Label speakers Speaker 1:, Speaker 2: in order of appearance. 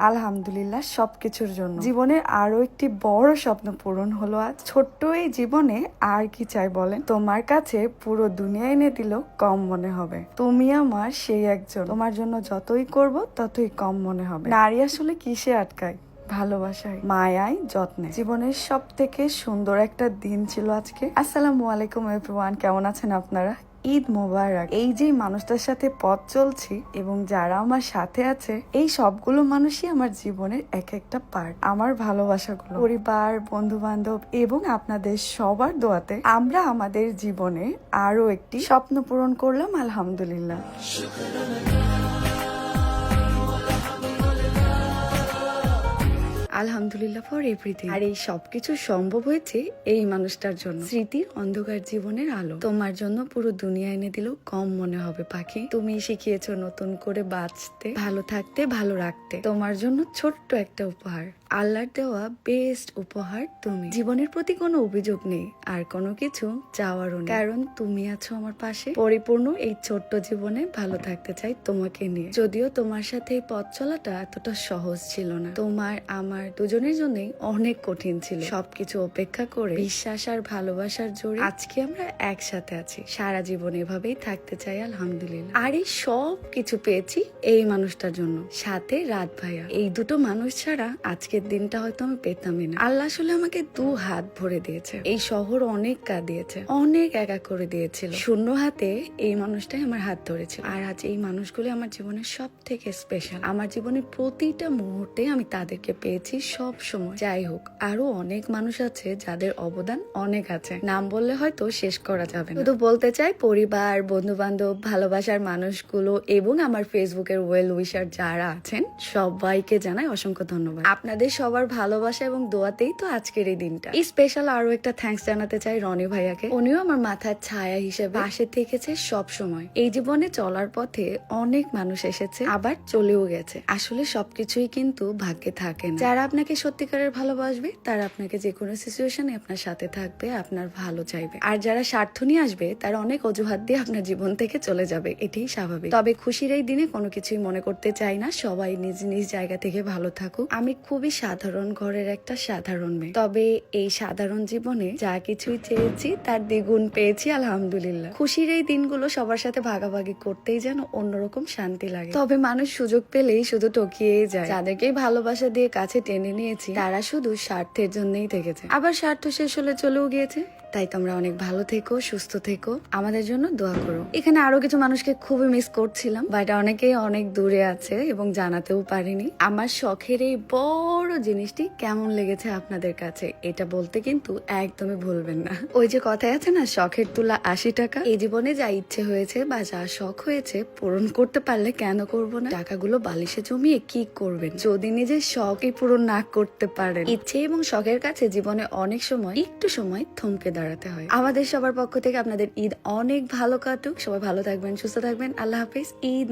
Speaker 1: আলহামদুলিল্লাহ সব কিছুর জন্য। জীবনের আরও একটি বড় স্বপ্ন পূরণ হলো আজ। ছোট্ট এই জীবনে আর কি চাই বলেন? তোমার কাছে পুরো দুনিয়া এনে দিল, কম মনে হবে। তুমি আমার সেই একজন। তোমার জন্য যতই করব, ততই কম মনে হবে। নারী আসলে কিসে আটকায়? ভালোবাসায়। মায়ায় যত্নে। জীবনের সব থেকে সুন্দর একটা দিন ছিল আজকে। আসসালামু আলাইকুম এভরিওয়ান কেমন আছেন আপনারা? ঈদ মোবারক। এই যে মানুষটার সাথে পথ চলছি এবং যারা আমার সাথে আছে, এই সবগুলো মানুষই আমার জীবনের এক একটা পার্ট আমার ভালোবাসাগুলো, পরিবার বন্ধু বান্ধব এবং আপনাদের সবার দোয়াতে আমরা আমাদের জীবনে আরও একটি স্বপ্ন পূরণ করলাম, আলহামদুলিল্লাহ। আলহামদুলিল্লাহ ফর এভরিথিং আর এই সবকিছু সম্ভব হয়েছে এই মানুষটার জন্য। স্মৃতির অন্ধকার জীবনের আলো। তোমার জন্য পুরো দুনিয়া এনে দিলেও কম মনে হবে পাখি। তুমি শিখিয়েছো নতুন করে বাঁচতে ভালো থাকতে ভালো রাখতে। তোমার জন্য ছোট্ট একটা উপহার। আল্লাহর দেওয়া বেস্ট উপহার তুমি। জীবনের প্রতি কোনো অভিযোগ নেই, আর কোনো কিছু চাওয়ারও নেই। কারণ তুমি আছো আমার পাশে। পরিপূর্ণ এই ছোট্ট জীবনে ভালো থাকতে চাই তোমাকে নিয়ে। যদিও তোমার সাথে এই পথ চলাটা এতটা সহজ ছিল না। তোমার, আমার দুজনের জন্যই অনেক কঠিন ছিল। সবকিছু অপেক্ষা করে বিশ্বাস আর ভালোবাসার জোরে আজকে আমরা একসাথে আছি। সারা জীবন এভাবেই থাকতে চাই, আলহামদুলিল্লাহ। আর এই সব কিছু পেয়েছি এই মানুষটার জন্য। সাথে রাত ভাইয়া। এই দুটো মানুষ ছাড়া আজকের দিনটা হয়তো আমি পেতামই না। আল্লাহ আসলে আমাকে দু হাত ভরে দিয়েছে। এই শহর অনেক কাঁদিয়েছে অনেক একা করে দিয়েছিল। শূন্য হাতে এই মানুষটাই আমার হাত ধরেছিল। আর আজ এই মানুষগুলো আমার জীবনের সব থেকে স্পেশাল আমার জীবনের প্রতিটা মুহূর্তে আমি তাদেরকে পেয়েছি সব সময়। যাই হোক, আরও অনেক মানুষ আছে যাদের অবদান অনেক আছে। নাম বললে হয়তো শেষ করা যাবে শুধু বলতে চাই, পরিবার বন্ধু বান্ধব ভালোবাসার মানুষগুলো এবং আমার ফেসবুকের ওয়েল উইশার যারা আছেন, সবাইকে জানাই অসংখ্য ধন্যবাদ। আপনাদের সবার ভালোবাসা এবং দোয়াতেই তো আজকের এই দিনটা। এই স্পেশাল আরও একটা থ্যাঙ্কস জানাতে চাই রনি ভাইয়াকে। উনিও আমার মাথার ছায়া হিসেবে পাশে থেকেছে সব সময়। এই জীবনে চলার পথে অনেক মানুষ এসেছে, আবার চলেও গেছে। আসলে সবকিছুই কিন্তু ভাগ্যে থাকে না। যারা আপনাকে সত্যিকারের ভালোবাসবে, তারা আপনাকে যে কোনো সিচুয়েশনে আপনার সাথে থাকবে, আপনার ভালো চাইবে। আর যারা স্বার্থ নিয়ে আসবে, তারা অনেক অজুহাত দিয়ে আপনার জীবন থেকে চলে যাবে। এটাই স্বাভাবিক। তবে খুশির এই দিনে কোনো কিছুই মনে করতে চাই না। সবাই নিজ নিজ জায়গা থেকে ভালো থাকুক। আমি খুবই সাধারণ ঘরের একটা সাধারণ মেয়ে। তবে এই সাধারণ জীবনে যা কিছুই চেয়েছি, তার দ্বিগুণ পেয়েছি, আলহামদুলিল্লাহ। খুশির এই দিনগুলো সবার সাথে ভাগাভাগি করতেই যেন অন্যরকম শান্তি লাগে। তবে মানুষ সুযোগ পেলেই শুধু টকিয়েই যায়। যাদেরকেই ভালোবাসা দিয়ে কাছে টেনে নিয়েছি, তারা শুধু স্বার্থের জন্যই থেকেছে আবার স্বার্থ শেষ হলে চলেও গিয়েছে। তাই তোমরা অনেক ভালো থেকো, সুস্থ থেকো। আমাদের জন্য দোয়া করো। এখানে আরও কিছু মানুষকে খুবই মিস করছিলাম বাট অনেকেই অনেক দূরে আছে এবং জানাতেও পারিনি। আমার শখের এই বড় জিনিসটি কেমন লেগেছে আপনাদের কাছে, এটা বলতে কিন্তু একদমই ভুলবেন না। ওই যে কথায় আছে না, শখের তুলা আশি টাকা। এই জীবনে যা ইচ্ছে হয়েছে বা যা শখ হয়েছে, পূরণ করতে পারলে কেন করব না? টাকাগুলো বালিশে জমিয়ে কি করবেন? যদি নিজের শখই পূরণ না করতে পারেন। ইচ্ছে এবং শখের কাছে জীবনে অনেক সময় একটু সময় থমকে দাঁড়াতে হয়। আমাদের সবার পক্ষ থেকে আপনাদের ঈদ অনেক ভালো কাটুক। সবাই ভালো থাকবেন, সুস্থ থাকবেন। আল্লাহ হাফিজ। ঈদ